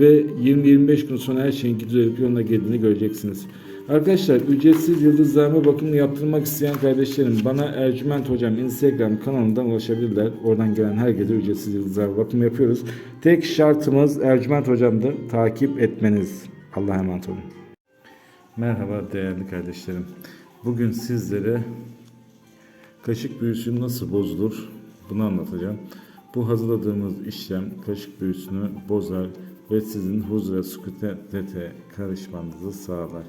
ve 20-25 gün sonra her şeyin düzelip yoluna girdiğini göreceksiniz. Arkadaşlar ücretsiz yıldızlarma bakımını yaptırmak isteyen kardeşlerim bana Ercüment Hocam Instagram kanalından ulaşabilirler. Oradan gelen herkese ücretsiz yıldızlarma bakımı yapıyoruz. Tek şartımız Ercüment Hocam'dır. Takip etmeniz. Allah'a emanet olun. Merhaba değerli kardeşlerim. Bugün sizlere kaşık büyüsü nasıl bozulur bunu anlatacağım. Bu hazırladığımız işlem kaşık büyüsünü bozar ve sizin huzura sükutete karışmanızı sağlar.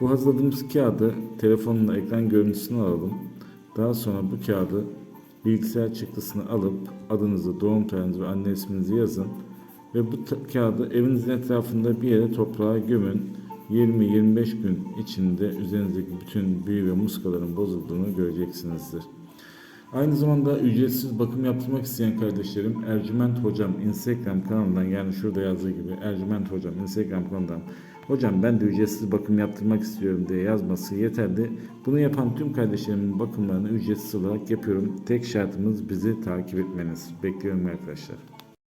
Bu hazırladığımız kağıdı telefonla ekran görüntüsünü alalım. Daha sonra bu kağıdı bilgisayar çıktısını alıp adınızı, doğum tarihinizi ve anne isminizi yazın. Ve bu kağıdı evinizin etrafında bir yere toprağa gömün. 20-25 gün içinde üzerinizdeki bütün büyü ve muskaların bozulduğunu göreceksinizdir. Aynı zamanda ücretsiz bakım yaptırmak isteyen kardeşlerim Ercüment Hocam Instagram kanalından yani şurada yazdığı gibi Ercüment Hocam Instagram kanalından Hocam ben de ücretsiz bakım yaptırmak istiyorum diye yazması yeterli. Bunu yapan tüm kardeşlerimin bakımlarını ücretsiz olarak yapıyorum. Tek şartımız bizi takip etmeniz. Bekliyorum arkadaşlar.